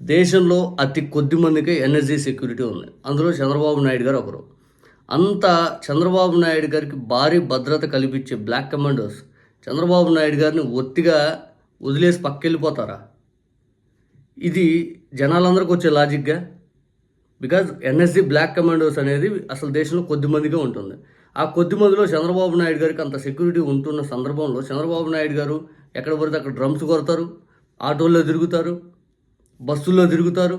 దేశంలో అతి కొద్ది మందికే ఎనర్జీ సెక్యూరిటీ ఉంది. అందులో చంద్రబాబు నాయుడు గారు ఒకరు. అంత చంద్రబాబు నాయుడు గారికి భారీ భద్రత కల్పించే బ్లాక్ కమాండోస్ చంద్రబాబు నాయుడు గారిని ఒత్తిగా వదిలేసి పక్కెళ్ళిపోతారా? ఇది జనాలందరికీ వచ్చే లాజిక్గా? బికాజ్ ఎన్ఎస్సి బ్లాక్ కమాండోస్ అనేది అసలు దేశంలో కొద్ది మందిగా ఉంటుంది. ఆ కొద్ది మందిలో చంద్రబాబు నాయుడు గారికి అంత సెక్యూరిటీ ఉంటున్న సందర్భంలో చంద్రబాబు నాయుడు గారు ఎక్కడ పడితే అక్కడ డ్రమ్స్ కొడతారు ఆటోల్లో తిరుగుతారు బస్సుల్లో తిరుగుతారు.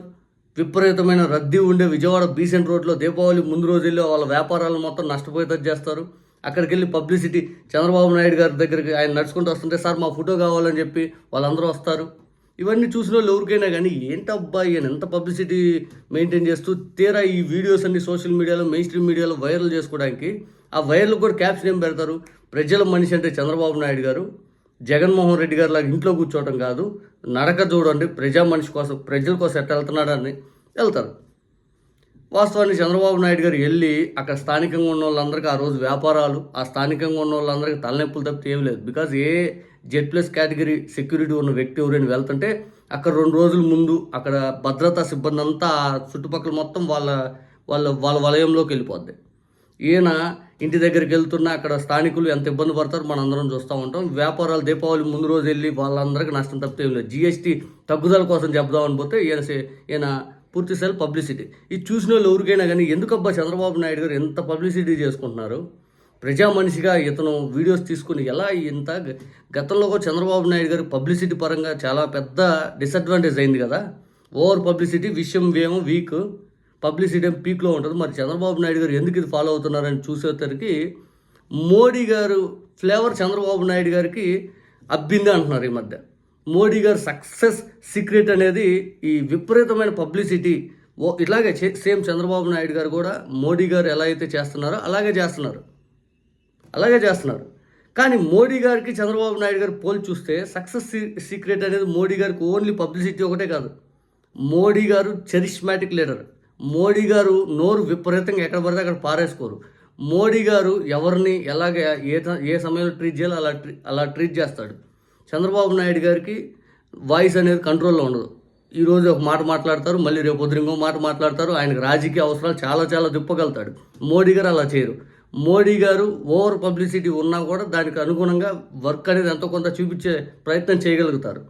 విపరీతమైన రద్దీ ఉండే విజయవాడ బీసెంట్ రోడ్లో దీపావళి ముందు రోజు వెళ్ళి వాళ్ళ వ్యాపారాలు మొత్తం నష్టపోయేటట్టు చేస్తారు. అక్కడికి వెళ్ళి పబ్లిసిటీ చంద్రబాబు నాయుడు గారి దగ్గరికి ఆయన నడుచుకుంటూ వస్తుంటే సార్ మా ఫోటో కావాలని చెప్పి వాళ్ళందరూ వస్తారు. ఇవన్నీ చూసిన వాళ్ళు ఎవరికైనా కానీ ఏంటబ్బా ఈయన ఎంత పబ్లిసిటీ మెయింటైన్ చేస్తూ తీరా ఈ వీడియోస్ అన్ని సోషల్ మీడియాలో మెయిన్ స్ట్రీమ్ మీడియాలో వైరల్ చేసుకోవడానికి ఆ వైరల్ కూడా క్యాప్షన్ ఏం పెడతారు? ప్రజల మనిషి అంటే చంద్రబాబు నాయుడు గారు. జగన్మోహన్ రెడ్డి గారు లాగా ఇంట్లో కూర్చోవటం కాదు నడక చూడండి ప్రజా మనిషి కోసం ప్రజల కోసం ఎట్లా వెళ్తున్నాడని వెళ్తారు. వాస్తవానికి చంద్రబాబు నాయుడు గారు వెళ్ళి అక్కడ స్థానికంగా ఉన్న వాళ్ళందరికీ ఆ రోజు వ్యాపారాలు ఆ స్థానికంగా ఉన్న వాళ్ళందరికీ తలనొప్పులు తప్పితే ఏం లేదు. Because A Z plus category security ఉన్న వ్యక్తి ఎవరైనా వెళ్తుంటే అక్కడ రెండు రోజుల ముందు అక్కడ భద్రతా సిబ్బంది అంతా చుట్టుపక్కల మొత్తం వాళ్ళ వాళ్ళ వాళ్ళ వలయంలోకి వెళ్ళిపోద్ది. ఈయన ఇంటి దగ్గరికి వెళ్తున్నా అక్కడ స్థానికులు ఎంత ఇబ్బంది పడతారు మనం అందరం చూస్తూ ఉంటాం. వ్యాపారాలు దీపావళి ముందు రోజు వెళ్ళి వాళ్ళందరికీ నష్టం తప్పితే ఏం లేదు. జిఎస్టీ తగ్గుదల కోసం చెప్దామని పోతే ఈయన సే- ఈయన పూర్తి స్థాయి పబ్లిసిటీ ఇది చూసిన వాళ్ళు ఎవరికైనా కానీ ఎందుకబ్బా చంద్రబాబు నాయుడు గారు ఎంత పబ్లిసిటీ చేసుకుంటున్నారు? ప్రజా మనిషిగా ఇతను వీడియోస్ తీసుకుని ఎలా ఇంత గతంలో కూడా చంద్రబాబు నాయుడు గారు పబ్లిసిటీ పరంగా చాలా పెద్ద డిసడ్వాంటేజ్ అయింది కదా. ఓవర్ పబ్లిసిటీ విషయం వేమో వీక్ పబ్లిసిటీ ఏం పీక్లో ఉంటుంది మరి చంద్రబాబు నాయుడు గారు ఎందుకు ఇది ఫాలో అవుతున్నారని చూసేసరికి మోడీ గారు ఫ్లేవర్ చంద్రబాబు నాయుడు గారికి అబ్బింది అంటున్నారు ఈ మధ్య. మోడీ గారు సక్సెస్ సీక్రెట్ అనేది ఈ విపరీతమైన పబ్లిసిటీ. ఓ ఇలాగే చే- సేమ్ చంద్రబాబు నాయుడు గారు కూడా మోడీ గారు ఎలా అయితే చేస్తున్నారో అలాగే చేస్తున్నారు. అలాగే చేస్తున్నారు. కానీ మోడీ గారికి చంద్రబాబు నాయుడు గారు పోల్ చూస్తే సక్సెస్ సీక్రెట్ అనేది మోడీ గారికి ఓన్లీ పబ్లిసిటీ ఒకటే కాదు. మోడీ గారు చరిష్మాటిక్ లీడర్. మోడీ గారు నోరు విపరీతంగా ఎక్కడ పడితే అక్కడ పారేసుకోరు. మోడీ గారు ఎవరిని ఎలాగ ఏ ఏ సమయంలో ట్రీట్ చేయాలో అలా అలా ట్రీట్ చేస్తాడు. చంద్రబాబు నాయుడు గారికి వాయిస్ అనేది కంట్రోల్లో ఉండదు. ఈరోజు ఒక మాట మాట్లాడతారు మళ్ళీ రేపు పొద్దున ఇంకో మాట మాట్లాడతారు ఆయనకు రాజకీయ అవసరాలు చాలా చాలా తిప్పగలుగుతాడు. మోడీ గారు అలా చేయరు. మోడీ గారు ఓవర్ పబ్లిసిటీ ఉన్నా కూడా దానికి అనుగుణంగా వర్క్ అనేది ఎంతో కొంత చూపించే ప్రయత్నం చేయగలుగుతారు.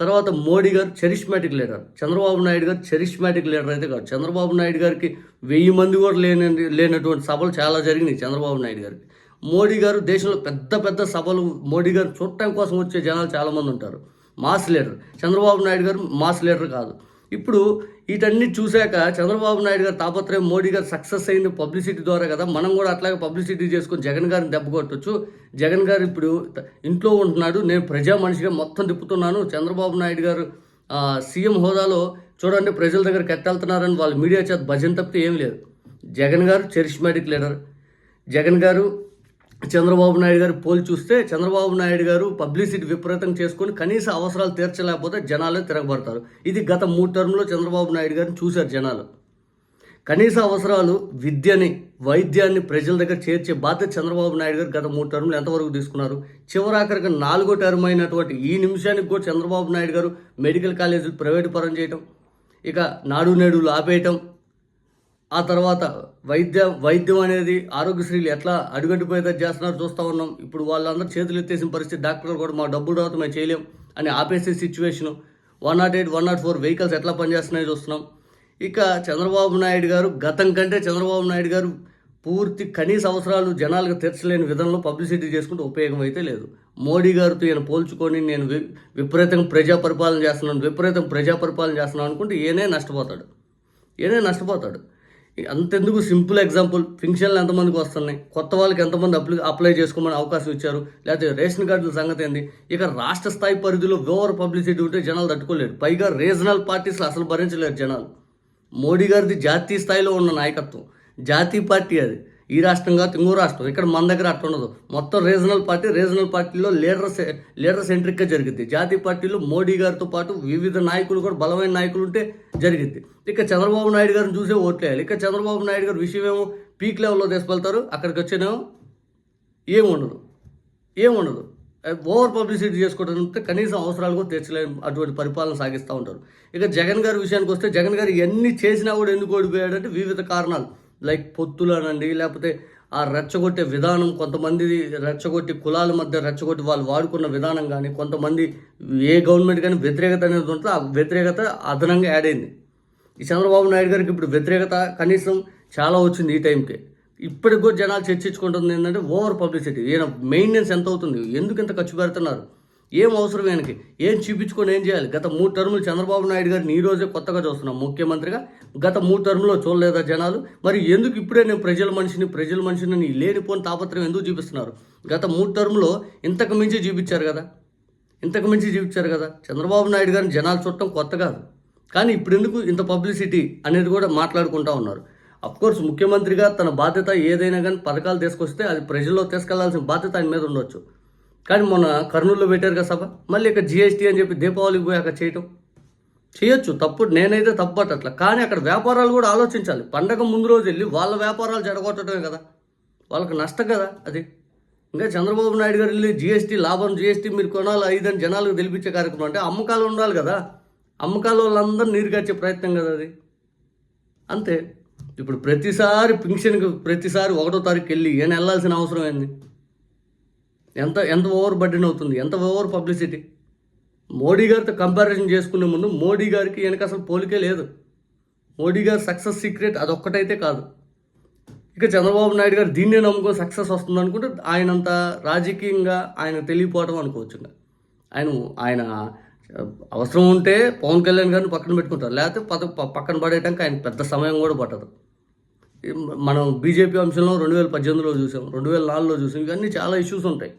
తర్వాత మోడీ గారు చరిష్మాటిక్ లీడర్. చంద్రబాబు నాయుడు గారు చరిష్మాటిక్ లీడర్ అయితే కాదు. చంద్రబాబు నాయుడు గారికి వెయ్యి మంది కూడా లేని లేనటువంటి సభలు చాలా జరిగినాయి చంద్రబాబు నాయుడు గారికి. మోడీ గారు దేశంలో పెద్ద పెద్ద సభలు మోడీ గారు చూడటం కోసం వచ్చే జనాలు చాలామంది ఉంటారు. Mass leader. చంద్రబాబు నాయుడు గారు మాస్ లీడర్ కాదు. ఇప్పుడు వీటన్ని చూశాక చంద్రబాబు నాయుడు గారు తాపత్రయం మోడీ గారు సక్సెస్ అయింది పబ్లిసిటీ ద్వారా కదా మనం కూడా అట్లాగే పబ్లిసిటీ చేసుకొని జగన్ గారిని దెబ్బ కొట్టచ్చు. జగన్ గారు ఇప్పుడు ఇంట్లో ఉంటున్నాడు నేను ప్రజా మనిషిగా మొత్తం తిప్పుతున్నాను. చంద్రబాబు నాయుడు గారు సీఎం హోదాలో చూడండి ప్రజల దగ్గరికి ఎట్టెళ్తున్నారని వాళ్ళు మీడియా చేత భజన తప్పితే ఏం లేదు. జగన్ గారు చరిష్మాటిక్ లీడర్. జగన్ గారు చంద్రబాబు నాయుడు గారు పోల్ చూస్తే చంద్రబాబు నాయుడు గారు పబ్లిసిటీ విపరీతం చేసుకొని కనీస అవసరాలు తీర్చలేకపోతే జనాలే తిరగబడతారు. ఇది గత మూడు టర్మ్లో చంద్రబాబు నాయుడు గారిని చూశారు జనాలు. కనీస అవసరాలు విద్యని వైద్యాన్ని ప్రజల దగ్గర చేర్చే బాధ్యత చంద్రబాబు నాయుడు గారు గత మూడు టర్ములు ఎంతవరకు తీసుకున్నారు? చివరాఖరికి నాలుగో టర్మ్ అయినటువంటి ఈ నిమిషానికి కూడా చంద్రబాబు నాయుడు గారు మెడికల్ కాలేజీలు ప్రైవేటు పరం చేయటం ఇక నాడు నేడులు ఆపేయటం ఆ తర్వాత వైద్య వైద్యం అనేది ఆరోగ్యశ్రీలు ఎట్లా అడుగంటిపోయేదా చేస్తున్నారు చూస్తూ ఉన్నాం. ఇప్పుడు వాళ్ళందరూ చేతులు ఎత్తేసిన పరిస్థితి డాక్టర్లు కూడా మా డబ్బులు రావద్దు మేము చేయలేం అని ఆపేసే situation. One nought eight one nought four vehicles ఎట్లా పనిచేస్తున్నాయో చూస్తున్నాం. ఇక చంద్రబాబు నాయుడు గారు గతం కంటే చంద్రబాబు నాయుడు గారు పూర్తి కనీస అవసరాలు జనాలకు తీర్చలేని విధంలో పబ్లిసిటీ చేసుకుంటే ఉపయోగం అయితే లేదు. మోడీ గారితో ఈయన పోల్చుకొని నేను వి- విపరీతంగా ప్రజా పరిపాలన చేస్తున్నాను విపరీతం ప్రజా పరిపాలన చేస్తున్నాను అనుకుంటే ఈయనే నష్టపోతాడు. ఈయనే నష్టపోతాడు. అంతెందుకు? Simple example. ఫింక్షన్లు ఎంతమందికి వస్తున్నాయి? కొత్త వాళ్ళకి ఎంతమంది అప్లై అప్లై చేసుకోమని అవకాశం ఇచ్చారు? లేకపోతే రేషన్ కార్డుల సంగతి ఏంది? ఇక రాష్ట్ర స్థాయి పరిధిలో ఓవర్ పబ్లిసిటీ ఉంటే జనాలు తట్టుకోలేరు. పైగా రీజనల్ పార్టీస్లో అసలు భరించలేరు జనాలు. మోడీ గారిది జాతీయ స్థాయిలో ఉన్న నాయకత్వం. జాతీయ పార్టీ అది. ఈ రాష్ట్రం కాదు ఇంకో రాష్ట్రం. ఇక్కడ మన దగ్గర అట్లా ఉండదు. మొత్తం రీజనల్ పార్టీ రీజనల్ పార్టీలో లీడర్ లీడర్ సెంట్రిక్గా జరిగింది జాతీయ పార్టీలో మోడీ గారితో పాటు వివిధ నాయకులు కూడా బలమైన నాయకులు ఉంటే జరిగింది ఇక చంద్రబాబు నాయుడు గారిని చూసే ఓట్లేయాలి ఇక చంద్రబాబు నాయుడు గారి విషయం ఏమో పీక్ లెవెల్లో తీసుకెళ్తారు. అక్కడికి వచ్చేనేమో ఏముండదు ఏముండదు ఓవర్ పబ్లిసిటీ చేసుకోవడం కనీసం అవసరాలు కూడా తీర్చలేని అటువంటి పరిపాలన సాగిస్తూ ఉంటారు. ఇక జగన్ గారి విషయానికి వస్తే జగన్ గారు ఎన్ని చేసినా కూడా ఎందుకు ఓడిపోయాడంటే వివిధ కారణాలు. లైక్ పొత్తులు అనండి లేకపోతే ఆ రెచ్చగొట్టే విధానం కొంతమంది రెచ్చగొట్టి కులాల మధ్య రెచ్చగొట్టి వాళ్ళు వాడుకున్న విధానం కానీ కొంతమంది ఏ గవర్నమెంట్ కానీ వ్యతిరేకత అనేది ఉంటుందో ఆ వ్యతిరేకత అదనంగా యాడ్ అయింది. ఈ చంద్రబాబు నాయుడు గారికి ఇప్పుడు వ్యతిరేకత కనీసం చాలా వచ్చింది ఈ టైంకి. ఇప్పటికి కూడా జనాలు చర్చించుకుంటుంది ఏంటంటే ఓవర్ పబ్లిసిటీ ఈయన మెయింటెనెన్స్ ఎంత అవుతుంది ఎందుకు ఇంత ఖర్చు పెడుతున్నారు? ఏం అవసరం ఈయనకి? ఏం చూపించుకొని ఏం చేయాలి? గత మూడు టర్ములు చంద్రబాబు నాయుడు గారిని ఈ రోజే కొత్తగా చూస్తున్నాం ముఖ్యమంత్రిగా. గత మూడు టర్ములో చూడలేదా జనాలు? మరి ఎందుకు ఇప్పుడే నేను ప్రజల మనిషిని ప్రజల మనిషిని లేనిపోని తాపత్రయం ఎందుకు చూపిస్తున్నారు? గత మూడు టర్ములో ఇంతకు మించి చూపించారు కదా. ఇంతకు మించి చూపించారు కదా. చంద్రబాబు నాయుడు గారిని జనాలు చూడటం కొత్త కాదు. కానీ ఇప్పుడు ఎందుకు ఇంత పబ్లిసిటీ అనేది కూడా మాట్లాడుకుంటా ఉన్నారు? అఫ్కోర్స్ ముఖ్యమంత్రిగా తన బాధ్యత ఏదైనా కానీ పథకాలు తీసుకొస్తే అది ప్రజల్లో తీసుకెళ్ళాల్సిన బాధ్యత ఆయన మీద ఉండొచ్చు. కానీ మొన్న కర్నూలులో పెట్టారు కదా సభ. మళ్ళీ ఇక్కడ జిఎస్టీ అని చెప్పి దీపావళికి పోయి అక్కడ చేయటం. చేయొచ్చు తప్పు నేనైతే తప్పట్ల కానీ అక్కడ వ్యాపారాలు కూడా ఆలోచించాలి. పండగ ముందు రోజు వెళ్ళి వాళ్ళ వ్యాపారాలు జడగొట్టడమే కదా. వాళ్ళకి నష్టం కదా అది. ఇంకా చంద్రబాబు నాయుడు గారు వెళ్ళి జిఎస్టీ లాభం జిఎస్టీ మీరు కొనాలి ఐదని జనాలకు తెలిపించే కార్యక్రమం అంటే అమ్మకాలు ఉండాలి కదా. అమ్మకాలు వాళ్ళందరూ నీరు కచ్చే ప్రయత్నం కదా అది. అంతే. ఇప్పుడు ప్రతిసారి పింఛన్కి ప్రతిసారి ఒకటో తారీఖు వెళ్ళి ఏం వెళ్ళాల్సిన అవసరం ఏంది? ఎంత ఎంత ఓవర్ బర్డెన్ అవుతుంది? ఎంత ఓవర్ పబ్లిసిటీ మోడీ గారితో కంపారిజన్ చేసుకునే ముందు మోడీ గారికి వెనక అసలు పోలికే లేదు. మోడీ గారి సక్సెస్ సీక్రెట్ అదొక్కటైతే కాదు. ఇక చంద్రబాబు నాయుడు గారు దీన్నే నమ్ముకొని సక్సెస్ వస్తుంది అనుకుంటే ఆయనంత రాజకీయంగా ఆయన తెలియపోవడం అనుకోవచ్చు ఆయన ఆయన అవసరం ఉంటే పవన్ కళ్యాణ్ గారిని పక్కన పెట్టుకుంటారు. లేకపోతే పద పక్కన పడేయడానికి ఆయన పెద్ద సమయం కూడా పట్టదు. మనం బీజేపీ అంశంలో రెండు వేల పద్దెనిమిదిలో చూసాం రెండు వేల నాలుగులో చూసాం ఇవన్నీ చాలా ఇష్యూస్ ఉంటాయి.